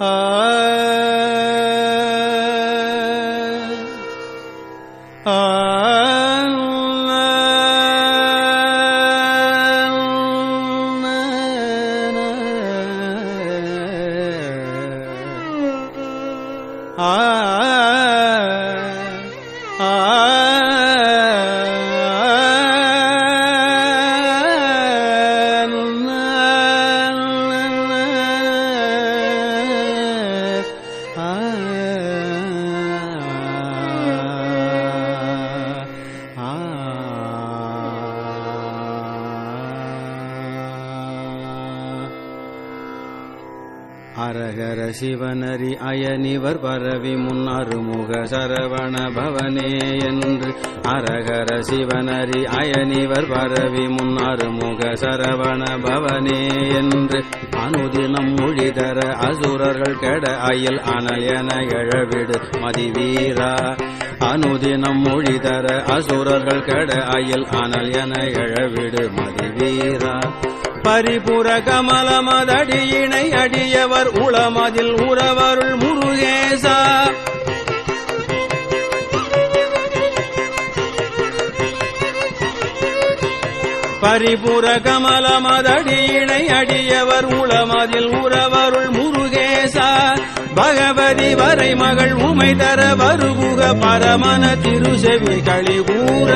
ஆ அரகர சிவனரி அயனிவர் பரவி முன் அருமுக சரவண பவனே என்று. அரகர சிவனரி அயனிவர் பரவி முன் அருமுக சரவண பவனே என்று. அனுதினம் மொழி தர அசுரர்கள் கெட அயல் அனல் என எழவிடு மதிவீரா. அனுதினம் மொழி தர அசுரர்கள் கெட அயல் அனல் என எழவிடு மதிவீரா. பரிபுர கமலமதடியினை அடியவர் உளமதில் உறவருள் முருகேசா. பரிபுர கமலமதடியினை அடியவர் உளமதில் உறவருள் முருகேசா. பகவதி வரை மகள் உமை தர வருகுக பரமன திருசெவி கழிகூற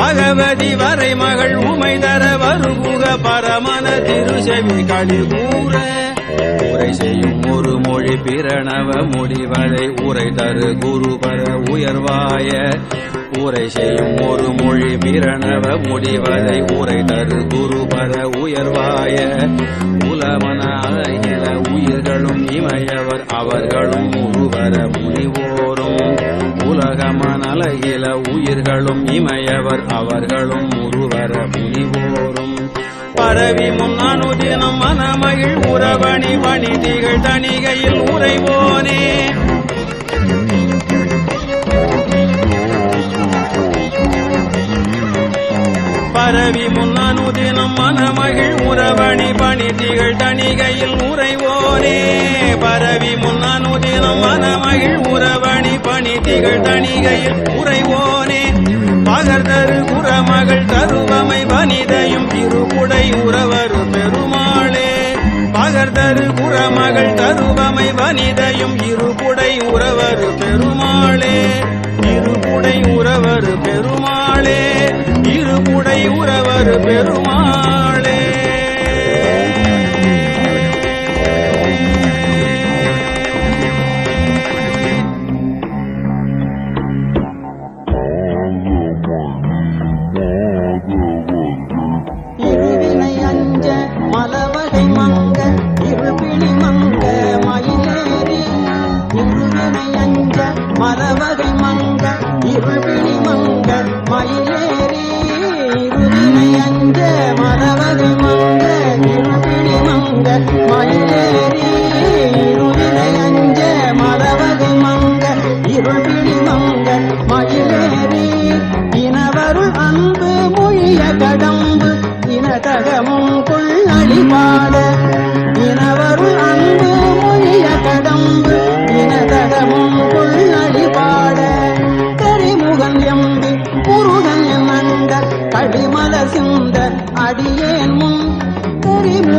பகவதி வரை மகள் உமை தர வருகுக பரமன திருசெவி கழிகூற உரை செய்யும் ஒரு மொழி பிரணவ முடிவதை உரை தரு குரு பர உயர்வாய. உரை செய்யும் ஒரு மொழி பிரணவ முடிவதை உரை தரு குரு பர உயர்வாய. உலமன உயிர்களும் இமையவர் அவர்களும் உருவர முனிவோரும். உலகமனலகில உயிர்களும் இமையவர் அவர்களும் உருவர முனிவோரும். பரவி முன்னானுதினம் மனமகிழ் உறவணி வணிதிகள் தணிகையில் உறைவோனே. பரவி முன்னானுதினம் மனமகிழ் உறவணி பணிதிகள் தணிகையில் உறைவோனே. பரவி முன்னானுதினம் மனமகிழ் உறவணி பணிதிகள் தணிகையில் உறைவோனே. பகர் பகர்தரு குறமகள் தருவமை வனிதையும் திருப்புடை உறவரு பெருமாளே. பகர் பகர்தரு குறமகள் தருவமை வனிதையும் இருபுடை உறவரு பெருமாளே. இருபுடை உறவரு பெருமாளே. இருபுடை உறவரு பெருமாள்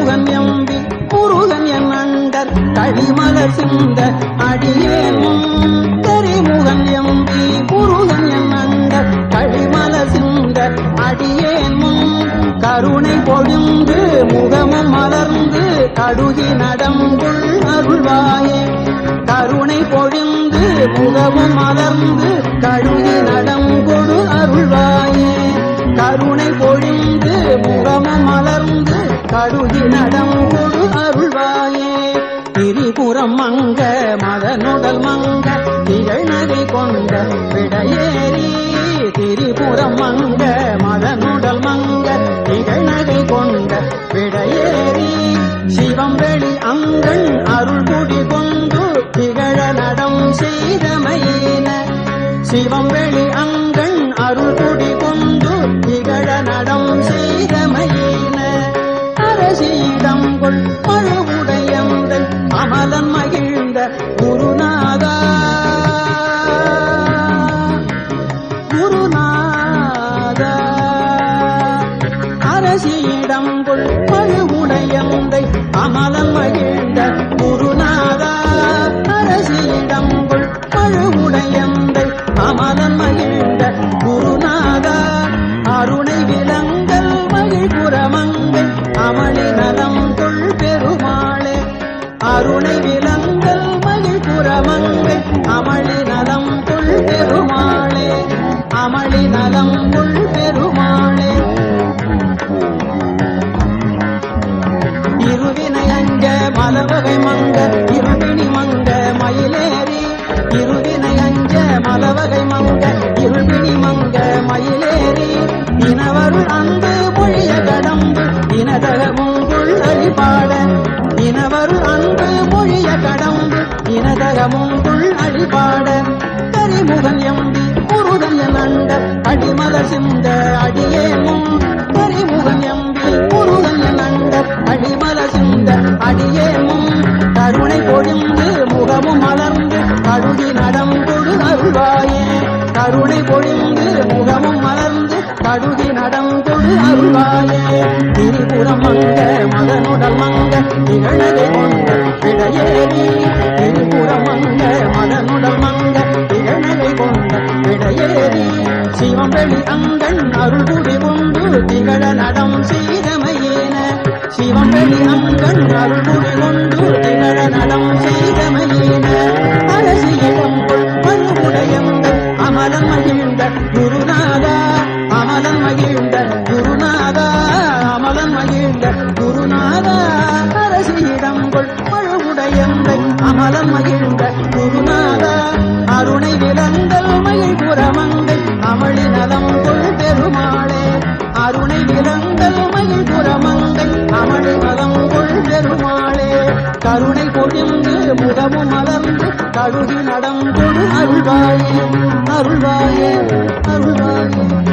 முருகன் எம்பி முருகன் என் அண்டர் கடிமல சிந்த அடியேன் முன். கரிமுகன் எம்பி முருகன் என் அண்டர் கடிமல சிந்த அடியேன் கருணை பொழிந்து முகமும் மலர்ந்து கடுகி நடம்புள் அருள்வாயே. கருணை பொழிந்து முகமும் மலர்ந்து கடுகி நடங்கொடு அருள்வாயே. கருணை பொழிந்து முகமும் மலர்ந்து கடுகி நடங்கொடு அருள்வாயே. திரிபுரம் மங்க மதனுடல் மங்க திகழ் நகை கொண்ட விடையேறி. திரிபுரம் மங்க மதனுடல் மங்க திகழ் நகை கொண்ட விடையேறி. சிவம் வெளி அங்கண் அருள் குடி கொண்டு திகழ நடம் செய்தமையின சிவம் வெளி அங்கண் அருள் குடி கொண்டு திகழ நடம் செய்தமையின அரசியிடம் கொள். மழுவுடையந்தன் அமலன் மகிழ்ந்த குருநாதா. குருநாதா. அரசியிடம் கொள். மழுவுடையந்தை அமலன் மகிழ்ந்த குருநாதா. அரசியிடம் கொள். மழுவுடையந்த மலவகை மங்க இருபிணி மங்க மயிலேறி. இருவினை அஞ்ச மலவகை மங்க இருபிணி மங்க மயிலேறி. இனவருள் அன்பு மொழிய கடம்பு இனதகமுங்குள் அழிபாட. இனவருள் அன்பு மொழிய கடம்பு இனதகமுங்குள் அழிபாட. கரிமுக அருள்வாயே கருணை பொழிந்து முகமும் மலர்ந்து கடுகி நடம்பொழு அருள்வாயே. திரிபுரம் மங்க மதனுடல் மங்க திகழகை கொண்ட விடையேறி திரிபுரம் மங்க மதனுடல் மங்க திகழகை கொண்ட விடையேறி சிவம் வெளி அங்கன் அருள் புரி நடமும் மலர்ந்து தழுகி நடந்தொடு அருள்வாயே அருள்வாயே அருள்வாயே.